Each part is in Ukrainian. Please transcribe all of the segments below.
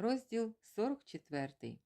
Розділ 44.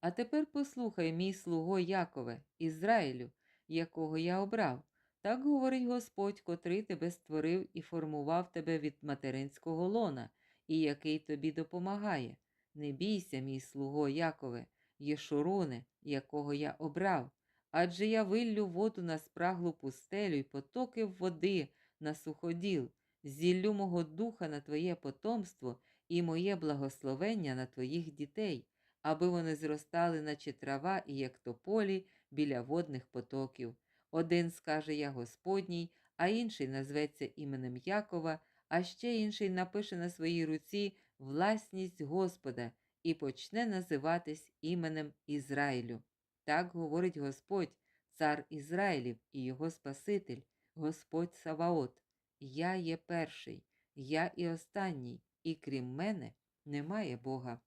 А тепер послухай, мій слуго Якове, Ізраїлю, якого я обрав. Так говорить Господь, котрий тебе створив і формував тебе від материнського лона, і який тобі допомагає. Не бійся, мій слуго Якове, Єшуруне, якого я обрав, адже я виллю воду на спраглу пустелю й потоки води на суходіл, зіллю мого духа на твоє потомство і моє благословення на твоїх дітей, аби вони зростали, наче трава і як тополі біля водних потоків. Один скаже я Господній, а інший назветься іменем Якова, а ще інший напише на своїй руці власність Господа і почне називатись іменем Ізраїлю. Так говорить Господь, цар Ізраїлів і його Спаситель, Господь Саваот. Я є перший, я і останній, і крім мене немає Бога.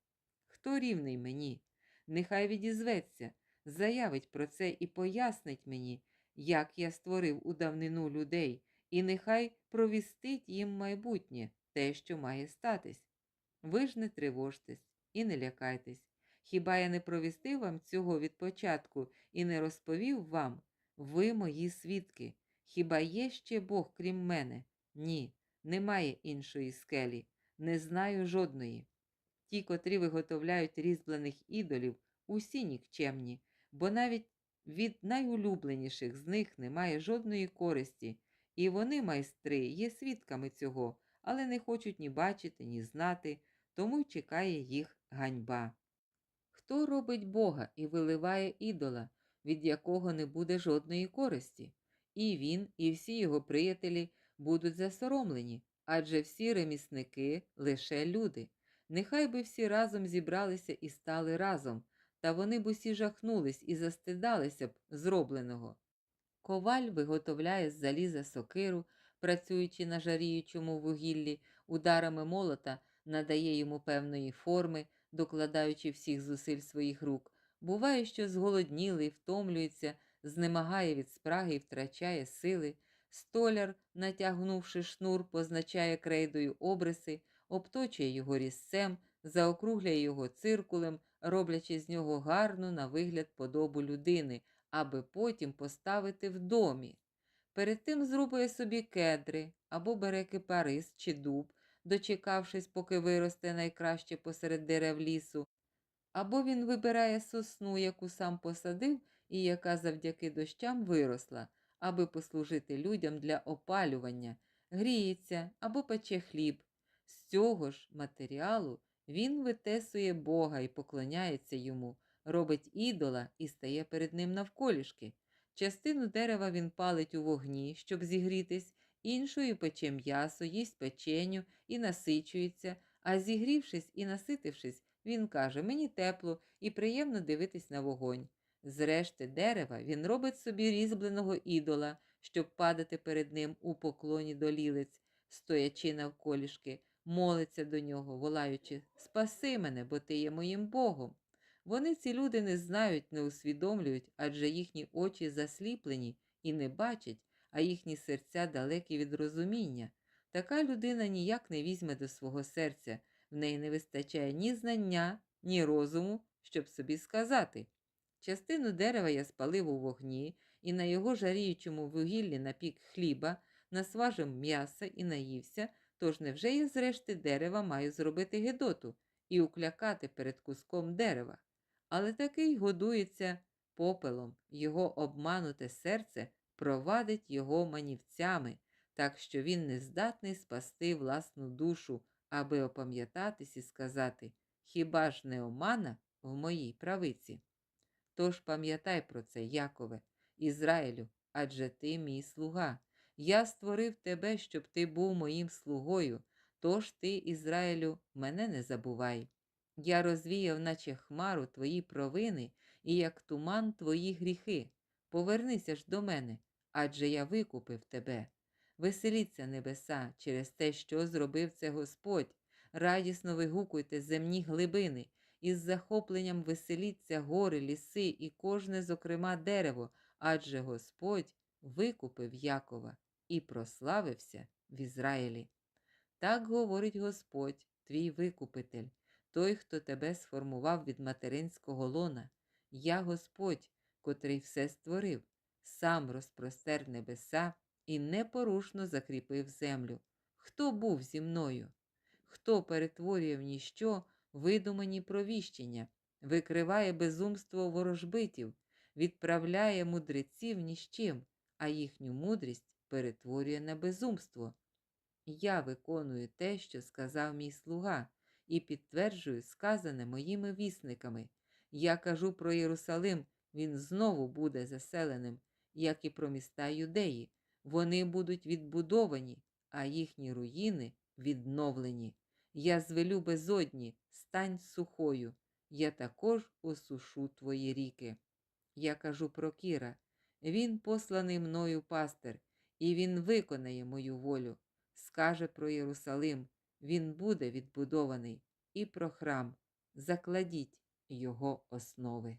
Хто рівний мені? Нехай відізветься, заявить про це і пояснить мені, як я створив у давнину людей, і нехай провістить їм майбутнє, те, що має статись. Ви ж не тривожтесь і не лякайтесь. Хіба я не провістив вам цього від початку і не розповів вам, ви мої свідки? Хіба є ще Бог крім мене? Ні, немає іншої скелі, не знаю жодної. Ті, котрі виготовляють різьблених ідолів, усі нікчемні, бо навіть від найулюбленіших з них немає жодної користі, і вони, майстри, є свідками цього, але не хочуть ні бачити, ні знати, тому й чекає їх ганьба. Хто робить Бога і виливає ідола, від якого не буде жодної користі? І він, і всі його приятелі будуть засоромлені, адже всі ремісники лише люди. Нехай би всі разом зібралися і стали разом, та вони б усі жахнулись і застидалися б зробленого. Коваль виготовляє з заліза сокиру, працюючи на жаріючому вугіллі, ударами молота надає йому певної форми, докладаючи всіх зусиль своїх рук. Буває, що зголоднілий, втомлюється, знемагає від спраги і втрачає сили. Столяр, натягнувши шнур, позначає крейдою обриси, обточує його різцем, заокругляє його циркулем, роблячи з нього гарну на вигляд подобу людини, аби потім поставити в домі. Перед тим зрубує собі кедри або бере кипарис чи дуб, дочекавшись, поки виросте найкраще посеред дерев лісу, або він вибирає сосну, яку сам посадив і яка завдяки дощам виросла, аби послужити людям для опалювання, гріється або пече хліб. З цього ж матеріалу він витесує Бога і поклоняється йому, робить ідола і стає перед ним навколішки. Частину дерева він палить у вогні, щоб зігрітись, іншою пече м'ясо, їсть печеню і насичується, а зігрівшись і наситившись, він каже: Мені тепло і приємно дивитись на вогонь. З решти дерева він робить собі різьбленого ідола, щоб падати перед ним у поклоні до лілиць, стоячи навколішки, молиться до нього, волаючи Спаси мене, бо ти є моїм Богом. Вони ці люди не знають, не усвідомлюють, адже їхні очі засліплені і не бачать, а їхні серця далекі від розуміння. Така людина ніяк не візьме до свого серця, в неї не вистачає ні знання, ні розуму, щоб собі сказати. Частину дерева я спалив у вогні і на його жаріючому вугіллі напік хліба, насважив м'яса і наївся, тож невже я зрешти дерева маю зробити гедоту і уклякати перед куском дерева. Але такий годується попелом, його обмануте серце провадить його манівцями, так що він не здатний спасти власну душу, аби опам'ятатись і сказати Хіба ж не омана в моїй правиці? Тож пам'ятай про це, Якове, Ізраїлю, адже ти мій слуга. Я створив тебе, щоб ти був моїм слугою, тож ти, Ізраїлю, мене не забувай. Я розвіяв, наче хмару, твої провини і як туман твої гріхи. Повернися ж до мене, адже я викупив тебе. Веселіться, небеса, через те, що зробив це Господь. Радісно вигукуйте земні глибини, із захопленням веселіться гори, ліси і кожне, зокрема, дерево, адже Господь викупив Якова і прославився в Ізраїлі. Так говорить Господь, твій викупитель. той, хто тебе сформував від материнського лона. Я Господь, котрий все створив, сам розпростер небеса і непорушно закріпив землю. Хто був зі мною? Хто перетворює в ніщо видумані провіщення, викриває безумство ворожбитів, відправляє мудреців ні з чим, а їхню мудрість перетворює на безумство. Я виконую те, що сказав мій слуга, і підтверджую сказане моїми вісниками. Я кажу про Єрусалим, він знову буде заселеним, як і про міста юдеї. Вони будуть відбудовані, а їхні руїни відновлені. Я звелю безодні, стань сухою. Я також осушу твої ріки. Я кажу про Кіра. Він посланий мною пастир, і він виконає мою волю. Скаже про Єрусалим, він буде відбудований, і про храм. Закладіть його основи.